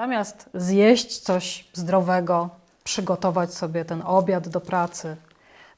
Zamiast zjeść coś zdrowego, przygotować sobie ten obiad do pracy,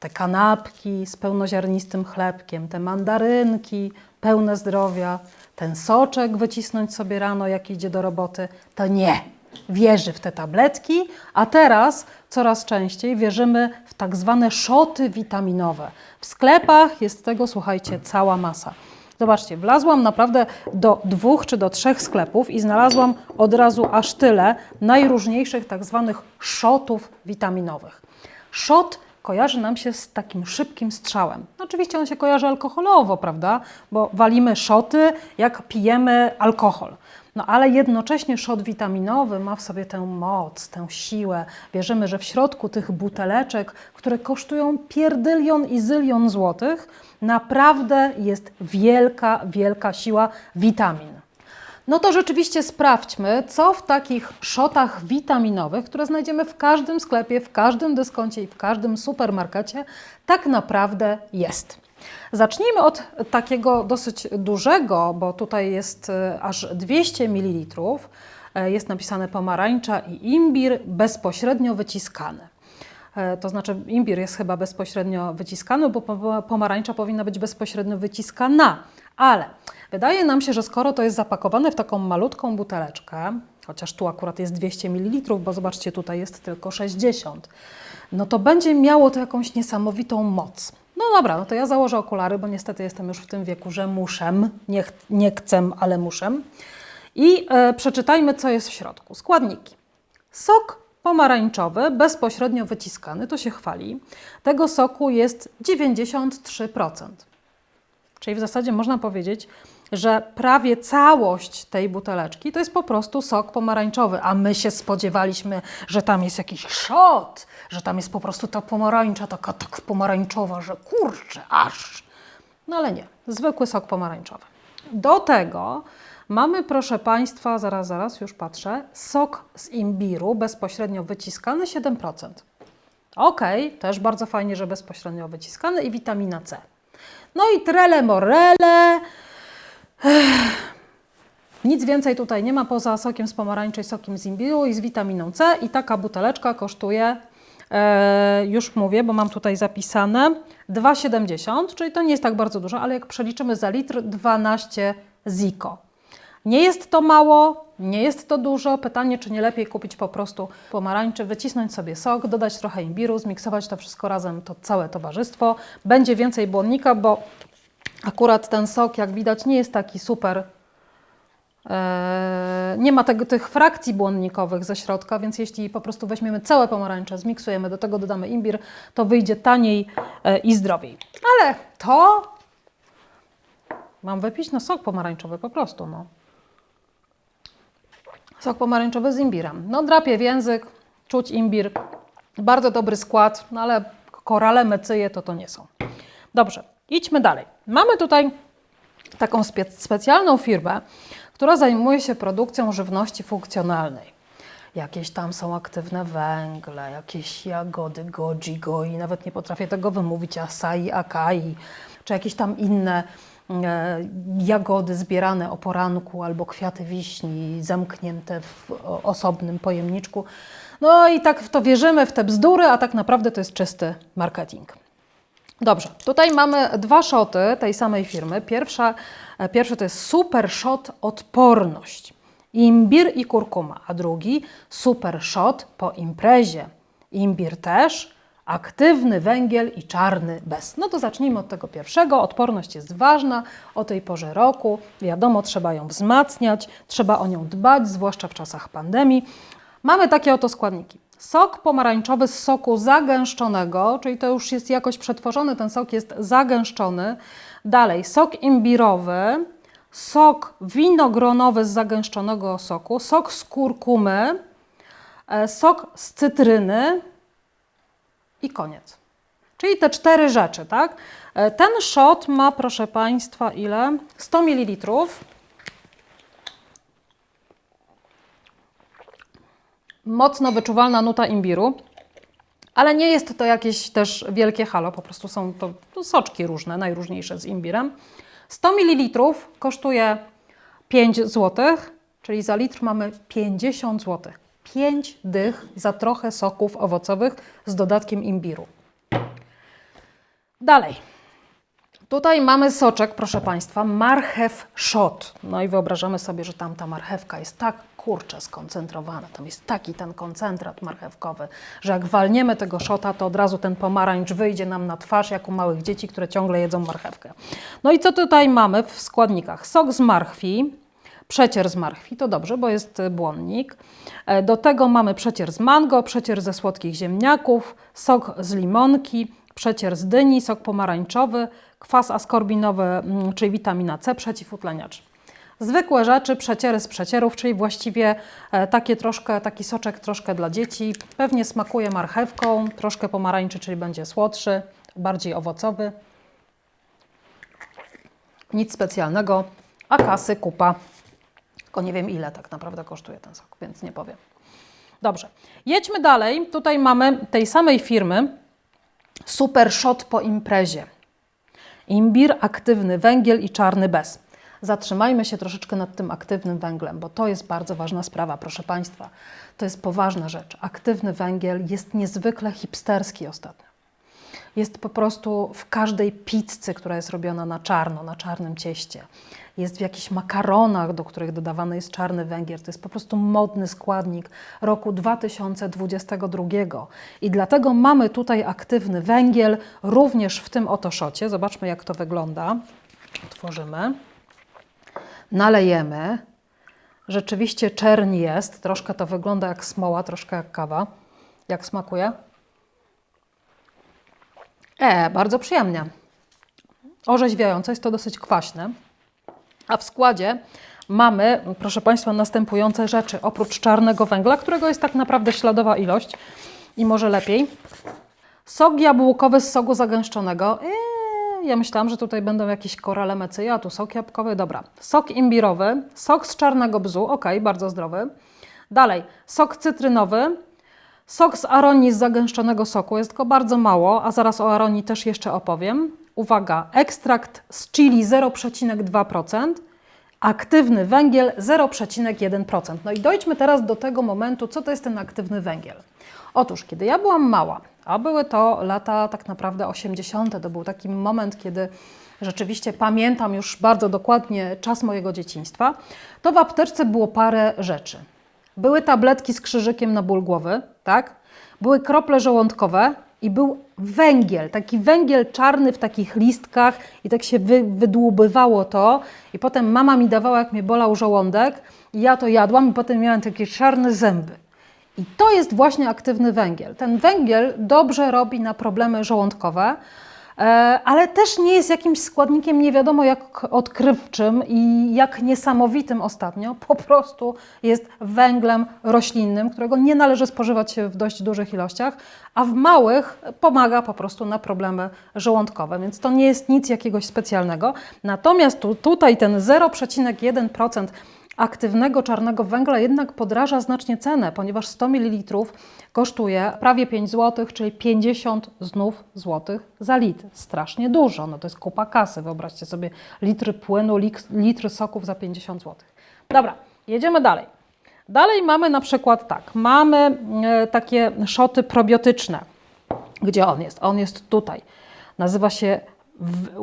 te kanapki z pełnoziarnistym chlebkiem, te mandarynki pełne zdrowia, ten soczek wycisnąć sobie rano, jak idzie do roboty, to nie. Wierzy w te tabletki, a teraz coraz częściej wierzymy w tak zwane szoty witaminowe. W sklepach jest tego, słuchajcie, cała masa. Zobaczcie, wlazłam naprawdę do dwóch czy do trzech sklepów i znalazłam od razu aż tyle najróżniejszych tak zwanych szotów witaminowych. Szot kojarzy nam się z takim szybkim strzałem. No Oczywiście on się kojarzy alkoholowo, prawda? Bo walimy szoty, jak pijemy alkohol. No ale jednocześnie szot witaminowy ma w sobie tę moc, tę siłę. Wierzymy, że w środku tych buteleczek, które kosztują pierdylion i zylion złotych, naprawdę jest wielka, wielka siła witamin. No to rzeczywiście sprawdźmy, co w takich szotach witaminowych, które znajdziemy w każdym sklepie, w każdym dyskoncie i w każdym supermarkecie, tak naprawdę jest. Zacznijmy od takiego dosyć dużego, bo tutaj jest e, aż 200 ml. E, Jest napisane pomarańcza i imbir bezpośrednio wyciskany. E, To znaczy, imbir jest chyba bezpośrednio wyciskany, bo pom- pomarańcza powinna być bezpośrednio wyciskana. Ale wydaje nam się, że skoro to jest zapakowane w taką malutką buteleczkę, chociaż tu akurat jest 200 ml, bo zobaczcie, tutaj jest tylko 60, no to będzie miało to jakąś niesamowitą moc. No dobra, no to ja założę okulary, bo niestety jestem już w tym wieku, że muszę, nie, ch- nie chcę, ale muszę. I e, przeczytajmy, co jest w środku. Składniki. Sok pomarańczowy, bezpośrednio wyciskany, to się chwali. Tego soku jest 93%. Czyli w zasadzie można powiedzieć, że prawie całość tej buteleczki to jest po prostu sok pomarańczowy, a my się spodziewaliśmy, że tam jest jakiś szot, że tam jest po prostu ta pomarańcza taka tak pomarańczowa, że kurczę, aż. No ale nie, zwykły sok pomarańczowy. Do tego mamy, proszę Państwa, zaraz, zaraz, już patrzę, sok z imbiru bezpośrednio wyciskany 7%. Okej, też bardzo fajnie, że bezpośrednio wyciskany i witamina C. No i trele morele. Ech. Nic więcej tutaj nie ma poza sokiem z pomarańczy, sokiem z imbiru i z witaminą C. I taka buteleczka kosztuje, e, już mówię, bo mam tutaj zapisane, 2,70, czyli to nie jest tak bardzo dużo, ale jak przeliczymy za litr, 12 ziko. Nie jest to mało, nie jest to dużo. Pytanie, czy nie lepiej kupić po prostu pomarańczy, wycisnąć sobie sok, dodać trochę imbiru, zmiksować to wszystko razem, to całe towarzystwo. Będzie więcej błonnika, bo akurat ten sok, jak widać, nie jest taki super. e, Nie ma tego, tych frakcji błonnikowych ze środka, więc jeśli po prostu weźmiemy całe pomarańcze, zmiksujemy, do tego dodamy imbir, to wyjdzie taniej e, i zdrowiej. Ale to mam wypić na sok pomarańczowy po prostu. No. Sok pomarańczowy z imbirem. No drapie w język, czuć imbir. Bardzo dobry skład, no ale korale, mecyje to to nie są. Dobrze, idźmy dalej. Mamy tutaj taką spe- specjalną firmę, która zajmuje się produkcją żywności funkcjonalnej. Jakieś tam są aktywne węgle, jakieś jagody goji, goi, nawet nie potrafię tego wymówić, asai, akai, czy jakieś tam inne jagody zbierane o poranku albo kwiaty wiśni zamknięte w osobnym pojemniczku. No i tak w to wierzymy, w te bzdury, a tak naprawdę to jest czysty marketing. Dobrze, tutaj mamy dwa szoty tej samej firmy. Pierwsza, e, pierwszy to jest super shot odporność. Imbir i kurkuma, a drugi super shot po imprezie. Imbir też, aktywny węgiel i czarny bez. No to zacznijmy od tego pierwszego. Odporność jest ważna o tej porze roku. Wiadomo, trzeba ją wzmacniać, trzeba o nią dbać, zwłaszcza w czasach pandemii. Mamy takie oto składniki. Sok pomarańczowy z soku zagęszczonego, czyli to już jest jakoś przetworzony, ten sok jest zagęszczony. Dalej sok imbirowy, sok winogronowy z zagęszczonego soku, sok z kurkumy, e, sok z cytryny i koniec. Czyli te cztery rzeczy, tak? E, Ten shot ma, proszę Państwa, ile? 100 ml. mocno wyczuwalna nuta imbiru, ale nie jest to jakieś też wielkie halo, po prostu są to to soczki różne, najróżniejsze z imbirem. 100 ml kosztuje 5 zł, czyli za litr mamy 50 zł. 5 dych za trochę soków owocowych z dodatkiem imbiru. Dalej. Tutaj mamy soczek, proszę Państwa, marchew shot. No i wyobrażamy sobie, że tam ta marchewka jest tak kurczę skoncentrowana, tam jest taki ten koncentrat marchewkowy, że jak walniemy tego szota, to od razu ten pomarańcz wyjdzie nam na twarz, jak u małych dzieci, które ciągle jedzą marchewkę. No i co tutaj mamy w składnikach? Sok z marchwi, przecier z marchwi, to dobrze, bo jest błonnik. E, Do tego mamy przecier z mango, przecier ze słodkich ziemniaków, sok z limonki, przecier z dyni, sok pomarańczowy, kwas askorbinowy, mm, czyli witamina C, przeciwutleniacz. Zwykłe rzeczy, przeciery z przecierów, czyli właściwie e, takie troszkę, taki soczek troszkę dla dzieci. Pewnie smakuje marchewką, troszkę pomarańczy, czyli będzie słodszy, bardziej owocowy. Nic specjalnego, a kasy kupa. Tylko nie wiem ile tak naprawdę kosztuje ten sok, więc nie powiem. Dobrze, jedźmy dalej. Tutaj mamy tej samej firmy Super Shot po imprezie. Imbir, aktywny węgiel i czarny bez. Zatrzymajmy się troszeczkę nad tym aktywnym węglem, bo to jest bardzo ważna sprawa, proszę Państwa. To jest poważna rzecz. Aktywny węgiel jest niezwykle hipsterski ostatnio. Jest po prostu w każdej pizzy, która jest robiona na czarno, na czarnym cieście. Jest w jakichś makaronach, do których dodawany jest czarny węgiel. To jest po prostu modny składnik roku 2022. I dlatego mamy tutaj aktywny węgiel, również w tym oto szocie. Zobaczmy, jak to wygląda. Otworzymy. Nalejemy. Rzeczywiście czerń jest. Troszkę to wygląda jak smoła, troszkę jak kawa. Jak smakuje? E, bardzo przyjemnie. Orzeźwiające, jest to dosyć kwaśne. A w składzie mamy, proszę Państwa, następujące rzeczy. Oprócz czarnego węgla, którego jest tak naprawdę śladowa ilość i może lepiej. Sok jabłkowy z soku zagęszczonego. Eee, ja myślałam, że tutaj będą jakieś korale mecyja, a tu sok jabłkowy, dobra. Sok imbirowy, sok z czarnego bzu, ok, bardzo zdrowy. Dalej, sok cytrynowy, Sok z aronii z zagęszczonego soku jest go bardzo mało, a zaraz o aronii też jeszcze opowiem. Uwaga, ekstrakt z chili 0,2%, aktywny węgiel 0,1%. No i dojdźmy teraz do tego momentu, co to jest ten aktywny węgiel. Otóż, kiedy ja byłam mała, a były to lata tak naprawdę 80., to był taki moment, kiedy rzeczywiście pamiętam już bardzo dokładnie czas mojego dzieciństwa, to w apteczce było parę rzeczy. Były tabletki z krzyżykiem na ból głowy, tak? Były krople żołądkowe i był węgiel, taki węgiel czarny w takich listkach i tak się wy, wydłubywało to i potem mama mi dawała, jak mnie bolał żołądek i ja to jadłam i potem miałam takie czarne zęby. I to jest właśnie aktywny węgiel. Ten węgiel dobrze robi na problemy żołądkowe, ale też nie jest jakimś składnikiem nie wiadomo jak odkrywczym i jak niesamowitym ostatnio. Po prostu jest węglem roślinnym, którego nie należy spożywać w dość dużych ilościach, a w małych pomaga po prostu na problemy żołądkowe, więc to nie jest nic jakiegoś specjalnego. Natomiast tu, tutaj ten 0,1% aktywnego czarnego węgla jednak podraża znacznie cenę, ponieważ 100 ml kosztuje prawie 5 zł, czyli 50 znów złotych za litr. Strasznie dużo, no to jest kupa kasy. Wyobraźcie sobie litry płynu, litry soków za 50 zł. Dobra, jedziemy dalej. Dalej mamy na przykład tak, mamy e, takie szoty probiotyczne. Gdzie on jest? On jest tutaj. Nazywa się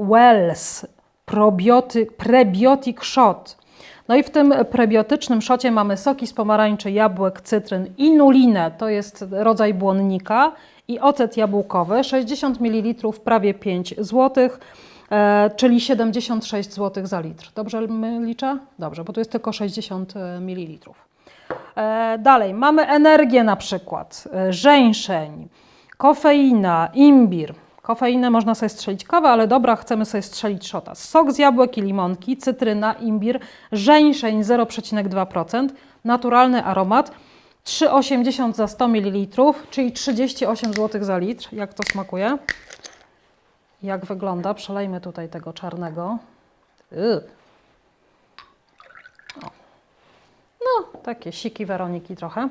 Wells probioty, Prebiotic Shot. No i w tym prebiotycznym szocie mamy soki z pomarańczy, jabłek, cytryn, inulinę, to jest rodzaj błonnika i ocet jabłkowy, 60 ml, prawie 5 zł, e, czyli 76 zł za litr. Dobrze liczę? Dobrze, bo tu jest tylko 60 ml. E, Dalej, mamy energię na przykład, e, żeńszeń, kofeina, imbir. Kofeinę można sobie strzelić kawę, ale dobra, chcemy sobie strzelić szota. Sok z jabłek i limonki, cytryna, imbir, żeńszeń 0,2%, naturalny aromat, 3,80 za 100 ml, czyli 38 zł za litr. Jak to smakuje? Jak wygląda? Przelejmy tutaj tego czarnego. Yy. No, takie siki Weroniki trochę.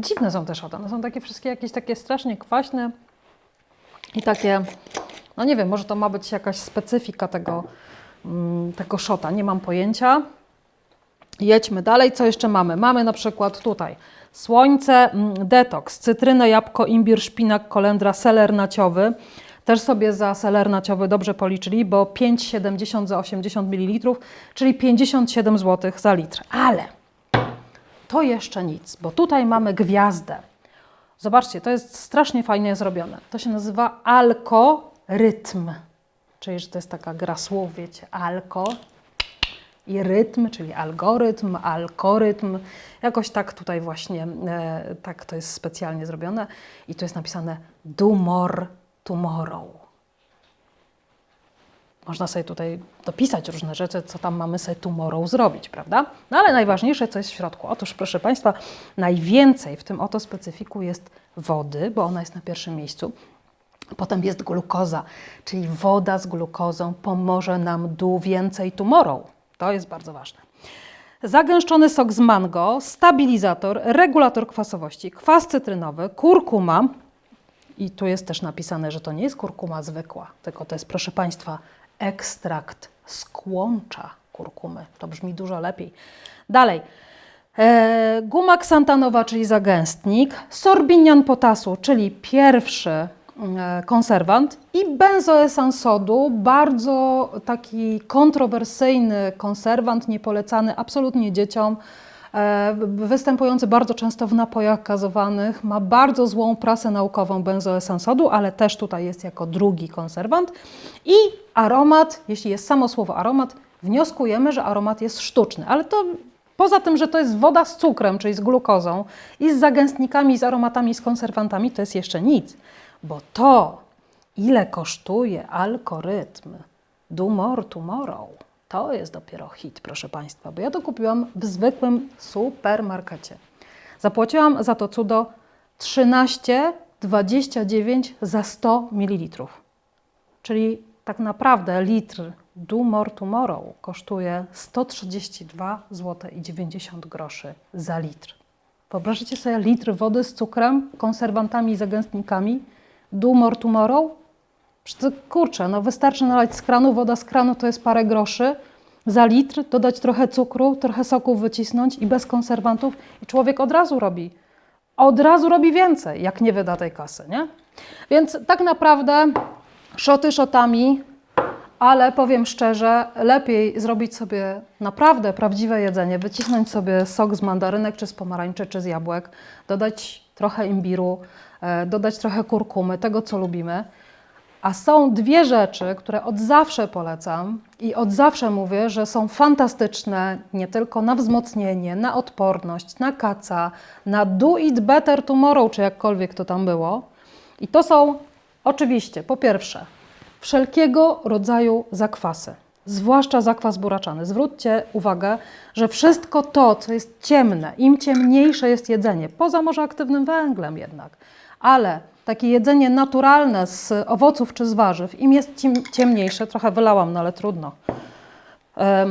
Dziwne są te szoty. One są takie wszystkie jakieś takie strasznie kwaśne i takie, no nie wiem, może to ma być jakaś specyfika tego, mm, tego szota. Nie mam pojęcia. Jedźmy dalej. Co jeszcze mamy? Mamy na przykład tutaj słońce, mm, detoks, cytryna, jabłko, imbir, szpinak, kolendra, seler naciowy. Też sobie za seler naciowy dobrze policzyli, bo 5,70 za 80 ml, czyli 57 zł za litr. Ale to jeszcze nic, bo tutaj mamy gwiazdę. Zobaczcie, to jest strasznie fajnie zrobione. To się nazywa alkorytm. Czyli, że to jest taka gra słów, wiecie, alko i rytm, czyli algorytm, algorytm. Jakoś tak tutaj właśnie, e, tak to jest specjalnie zrobione. I tu jest napisane do more tomorrow. Można sobie tutaj dopisać różne rzeczy, co tam mamy sobie tomorrow zrobić, prawda? No ale najważniejsze, co jest w środku. Otóż, proszę Państwa, najwięcej w tym oto specyfiku jest wody, bo ona jest na pierwszym miejscu. Potem jest glukoza, czyli woda z glukozą pomoże nam du więcej tomorrow. To jest bardzo ważne. Zagęszczony sok z mango, stabilizator, regulator kwasowości, kwas cytrynowy, kurkuma. I tu jest też napisane, że to nie jest kurkuma zwykła, tylko to jest, proszę Państwa, ekstrakt z kłącza kurkumy. To brzmi dużo lepiej. Dalej. E, guma ksantanowa, czyli zagęstnik, sorbinian potasu, czyli pierwszy e, konserwant i benzoesan sodu, bardzo taki kontrowersyjny konserwant, niepolecany absolutnie dzieciom, występujący bardzo często w napojach gazowanych, ma bardzo złą prasę naukową benzoesan sodu, ale też tutaj jest jako drugi konserwant. I aromat, jeśli jest samo słowo aromat, wnioskujemy, że aromat jest sztuczny, ale to Poza tym, że to jest woda z cukrem, czyli z glukozą i z zagęstnikami, z aromatami, z konserwantami, to jest jeszcze nic, bo to, ile kosztuje algorytm more tomorrow, to jest dopiero hit, proszę Państwa, bo ja to kupiłam w zwykłym supermarkecie. Zapłaciłam za to cudo 13,29 za 100 ml. Czyli tak naprawdę litr Do More Tomorrow kosztuje 132 zł i 90 groszy za litr. Wyobraźcie sobie litr wody z cukrem, konserwantami i zagęstnikami Do More Tomorrow? Kurczę, no wystarczy nalać z kranu, woda z kranu to jest parę groszy za litr, dodać trochę cukru, trochę soków wycisnąć i bez konserwantów i człowiek od razu robi. Od razu robi więcej, jak nie wyda tej kasy, nie? Więc tak naprawdę szoty szotami, ale powiem szczerze, lepiej zrobić sobie naprawdę prawdziwe jedzenie, wycisnąć sobie sok z mandarynek, czy z pomarańczy, czy z jabłek, dodać trochę imbiru, e, dodać trochę kurkumy, tego co lubimy. A są dwie rzeczy, które od zawsze polecam i od zawsze mówię, że są fantastyczne nie tylko na wzmocnienie, na odporność, na kaca, na do it better tomorrow, czy jakkolwiek to tam było. I to są oczywiście, po pierwsze, wszelkiego rodzaju zakwasy, zwłaszcza zakwas buraczany. Zwróćcie uwagę, że wszystko to, co jest ciemne, im ciemniejsze jest jedzenie, poza może aktywnym węglem jednak, ale takie jedzenie naturalne z owoców czy z warzyw, im jest ciem- ciemniejsze, trochę wylałam, no ale trudno, e,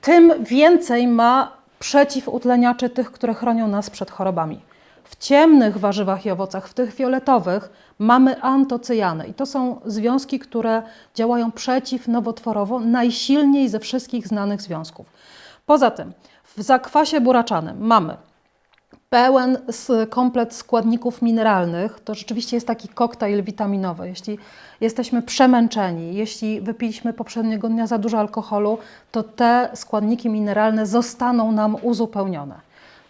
tym więcej ma przeciwutleniaczy tych, które chronią nas przed chorobami. W ciemnych warzywach i owocach, w tych fioletowych, mamy antocyjany i to są związki, które działają przeciwnowotworowo najsilniej ze wszystkich znanych związków. Poza tym, w zakwasie buraczanym mamy pełen komplet składników mineralnych. To rzeczywiście jest taki koktajl witaminowy. Jeśli jesteśmy przemęczeni, jeśli wypiliśmy poprzedniego dnia za dużo alkoholu, to te składniki mineralne zostaną nam uzupełnione.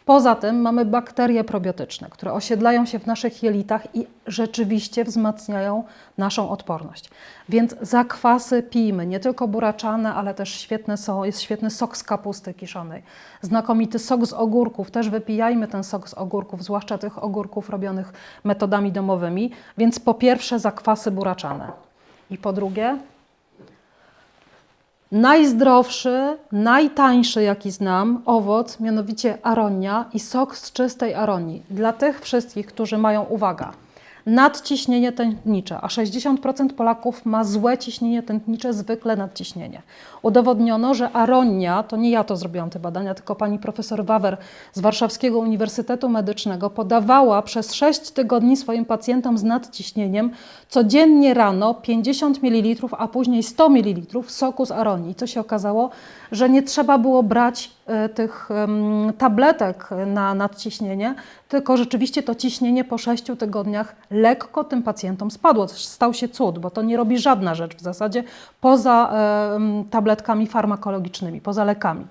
Poza tym mamy bakterie probiotyczne, które osiedlają się w naszych jelitach i rzeczywiście wzmacniają naszą odporność. Więc zakwasy pijmy, nie tylko buraczane, ale też świetne są, jest świetny sok z kapusty kiszonej, znakomity sok z ogórków, też wypijajmy ten sok z ogórków, zwłaszcza tych ogórków robionych metodami domowymi. Więc po pierwsze zakwasy buraczane i po drugie najzdrowszy, najtańszy, jaki znam, owoc, mianowicie aronia i sok z czystej aronii. Dla tych wszystkich, którzy mają, uwaga, nadciśnienie tętnicze, a 60% Polaków ma złe ciśnienie tętnicze, zwykle nadciśnienie. Udowodniono, że aronia, to nie ja to zrobiłam te badania, tylko pani profesor Wawer z Warszawskiego Uniwersytetu Medycznego podawała przez 6 tygodni swoim pacjentom z nadciśnieniem codziennie rano 50 ml, a później 100 ml soku z aronii. Co się okazało? Że nie trzeba było brać e, tych tabletek na nadciśnienie, tylko rzeczywiście to ciśnienie po 6 tygodniach lekko tym pacjentom spadło. Stał się cud, bo to nie robi żadna rzecz w zasadzie poza tabletkami farmakologicznymi, poza lekami.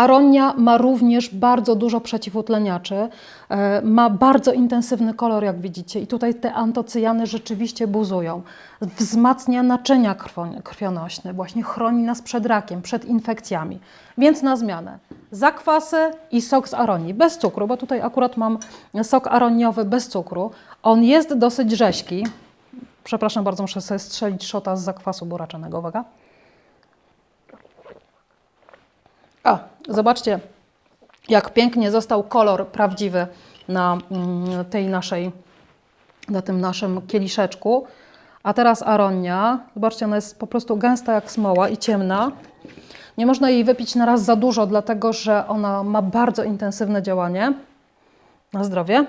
Aronia ma również bardzo dużo przeciwutleniaczy, e, ma bardzo intensywny kolor, jak widzicie, i tutaj te antocyjany rzeczywiście buzują. Wzmacnia naczynia krwionośne, właśnie chroni nas przed rakiem, przed infekcjami. Więc na zmianę zakwasy i sok z aronii, bez cukru, bo tutaj akurat mam sok aroniowy bez cukru. On jest dosyć rześki. Przepraszam bardzo, muszę sobie strzelić szota z zakwasu buraczanego, uwaga. A, zobaczcie, jak pięknie został kolor prawdziwy na mm, tej naszej, na tym naszym kieliszeczku. A teraz aronia. Zobaczcie, ona jest po prostu gęsta jak smoła i ciemna. Nie można jej wypić na raz za dużo, dlatego że ona ma bardzo intensywne działanie. Na zdrowie.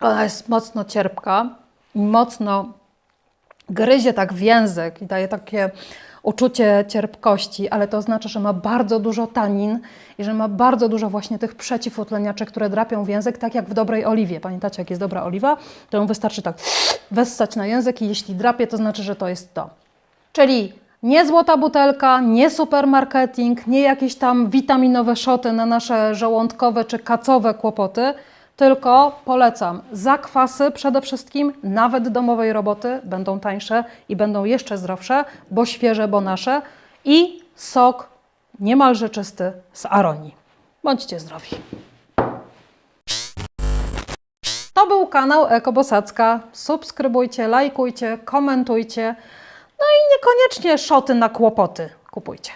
Ona jest mocno cierpka i mocno gryzie tak w język i daje takie uczucie cierpkości, ale to oznacza, że ma bardzo dużo tanin i że ma bardzo dużo właśnie tych przeciwutleniaczy, które drapią w język, tak jak w dobrej oliwie. Pamiętacie, jak jest dobra oliwa? To ją wystarczy tak wessać na język i jeśli drapie, to znaczy, że to jest to. Czyli nie złota butelka, nie supermarketing, nie jakieś tam witaminowe szoty na nasze żołądkowe czy kacowe kłopoty, tylko polecam zakwasy przede wszystkim, nawet domowej roboty będą tańsze i będą jeszcze zdrowsze, bo świeże, bo nasze i sok niemalże czysty z aronii. Bądźcie zdrowi. To był kanał Ekobosacka. Subskrybujcie, lajkujcie, komentujcie. No i niekoniecznie szoty na kłopoty kupujcie.